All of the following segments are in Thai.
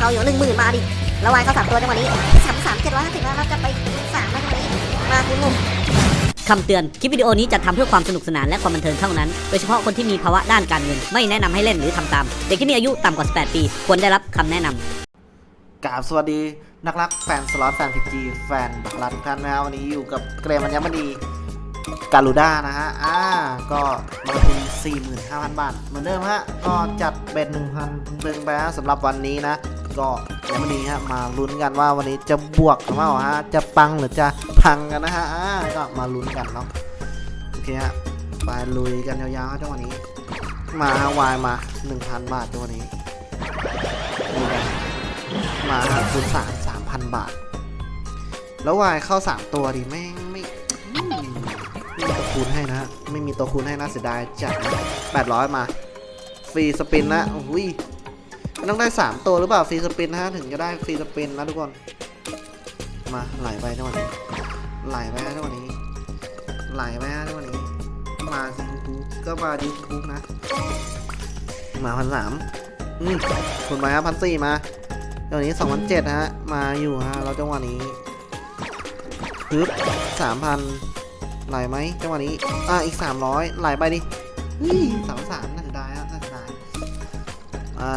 เข้าอยู่หนึ่งหมื่นมาดิแล้ววายเข้าสามตัวจังหวะนี้สามสามเจ็ดร้อยห้าสิบแล้วเราจะไปสามแล้วจังหวะนี้มาคุณหนุ่มคำเตือน คลิปวิดีโอนี้จัดทำเพื่อความสนุกสนานและความบันเทิงเท่านั้น โดยเฉพาะคนที่มีภาวะด้านการเงิน ไม่แนะนำให้เล่นหรือทำตาม เด็กที่มีอายุต่ำกว่า 18 ปี ควรได้รับคำแนะนำกราบสวัสดี นักรักแฟนสล็อตแฟนพีจีแฟนบัคลาทุกท่านนะฮะวันนี้อยู่กับเกรมอัญมณีการูด้านะฮะ อ่า ก็มาทุน45,000 บาท เหมือนเดิมฮะ ก็จัดเบ็ด1,000 ตึงๆไปฮะสำหรับวันนี้นะ ก็อัญมณีฮะมาลุ้นกันว่าวันนี้จะบวกหรือเปล่าฮะจะปังหรือจะพังกันนะฮะอ่าก็มาลุ้นกันเนาะโอเคฮะไปลุยกันยาวๆฮะจังวะนี้ มาฮะวายมา1,000 บาทจังวะนี้ดูกันมาคูณสามสามพันบาท แล้ววายเข้าสามตัวดิแม่งไม่ไม่มีตัวคูณให้นะไม่มีตัวคูณให้น่าเสียดายจัดแปดร้อยมาฟรีสปินนะโอ้ย มันต้องได้สามตัวหรือเปล่าฟรีสปินนะฮะถึงจะได้ฟรีสปินนะทุกคน มาไหลไปจังหวะนี้ไหลไปนะจังหวะนี้ไหลไปนะจังหวะนี้ มาสิคูก็มาดิคูนะ มาพันสามอืมคูณไปครับพันสี่มาเดี๋ยวนี้สองพันเจ็ดฮะ มาอยู่ฮะเราจังหวะนี้ปึ๊บสามพันไหลไหมจังหวะนี้ อะอีกสามร้อยไหลไปดินี่สามสามนะ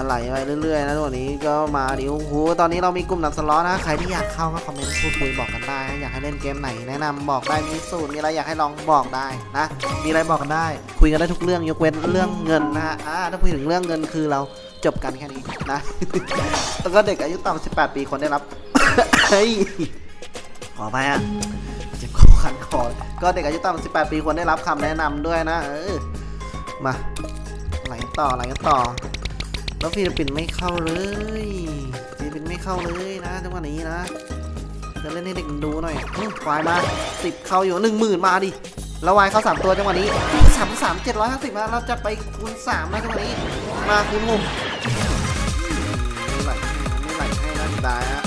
ไหลไปเรื่อยๆนะตัวนี้ก็มาดิโอ้โหตอนนี้เรามีกลุ่มหนักสล็อตนะใครที่อยากเข้าก็คอมเมนต์พูดคุยบอกกันได้นะอยากให้เล่นเกมไหนแนะนำบอกได้มีสูตรมีอะไรอยากให้ลองบอกได้นะมีอะไรบอกกันได้ คุยกันได้ทุกเรื่องยกเว้นเรื่องเงินนะฮะถ้าพูดถึงเรื่องเงินคือเราจบกันแค่นี้นะแล้วก็เด็กอายุต่ำ18 ปีคนได้รับเฮ้ยขอไปฮะเจ็บคอคันคอก็เด็กอายุต่ำ18 ปีควรได้รับคำแนะนำด้วยนะเออมาไหลต่อไหลกันต่อ แล้วฟิลิปปินส์ไม่เข้าเลยฟิลิปปินส์ไม่เข้าเลยนะจังหวะนี้นะจะเล่นให้เด็กดูหน่อยอื้อวายมาสิบเข้าอยู่หนึ่งหมื่นมาดิแล้ววายเข้าสามตัวจังหวะนี้สามสามเจ็ดร้อยห้าสิบมาเราจะไปคูณสามนะจังหวะนี้ มาคูณหกไม่ไหลไม่ไหลให้นะเสียดายฮะ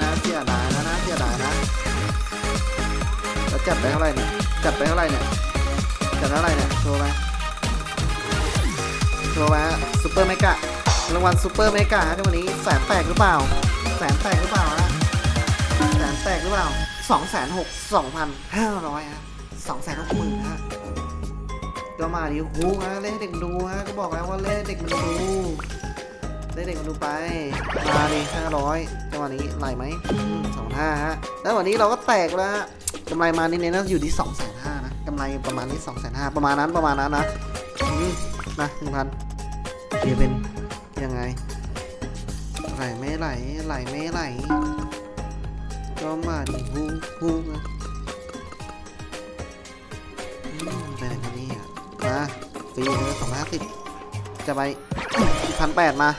น่าเสียดายนะน่าเสียดายนะแล้วจัดไปเท่าไหร่เนี่ยจัดไปเท่าไหร่เนี่ยจัดเท่าไหร่เนี่ยโชว์ไปโชว์ไปฮะซูเปอร์เมกะรางวัลซูเปอร์เมกะฮะในวันนี้แสนแตกหรือเปล่า แสนแตกหรือเปล่าฮะแสนแตกหรือเปล่าสองแสนหกสองพันห้าร้อยฮะสองแสนหกหมื่นฮะก็มาดิคูฮะเล่นให้เด็กดูฮะก็บอกแล้วว่าเล่นให้เด็กมันดูเล่นให้เด็กมันดูไปมาดิห้าร้อยจังหวะนี้ไหลไหมสองห้าฮะแล้ววันนี้เราก็แตกแล้วฮะกำไรมานี่เน้นนะอยู่ที่สองแสนห้านะกำไรประมาณนี้สองแสนห้าประมาณนั้นประมาณนั้นนะนะหนึ่งพัน เดี๋ยวเป็นยังไง ไหลไม่ไหล ไหลไม่ไหล ก็มาดิฮูฮูนะไปไหนกันเนี่ยมาฟรีเลยสองห้าสิบจะไปอีกพันแปดมา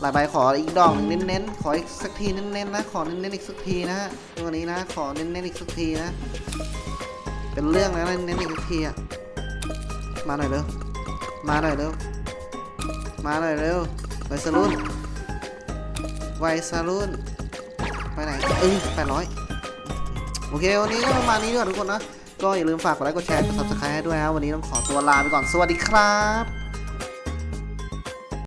หลายใบขออีกดอกหนึ่งเน้นๆ ขออีกสักทีเน้นๆนะ ขอเน้นๆอีกสักทีนะตัวนี้นะ ขอเน้นๆอีกสักทีนะ เป็นเรื่องแล้วนะเน้นๆอีกสักทีอะ มาหน่อยเร็ว มาหน่อยเร็ว มาหน่อยเร็วไวซารุนไวซารุนไปไหนเออแปดร้อยโอเค วันนี้ก็ประมาณนี้ด้วยทุกคนนะ ก็อย่าลืมฝากกดไลค์กดแชร์กดซับสไครต์ให้ด้วยนะวันนี้ต้องขอตัวลาไปก่อนสวัสดีครับ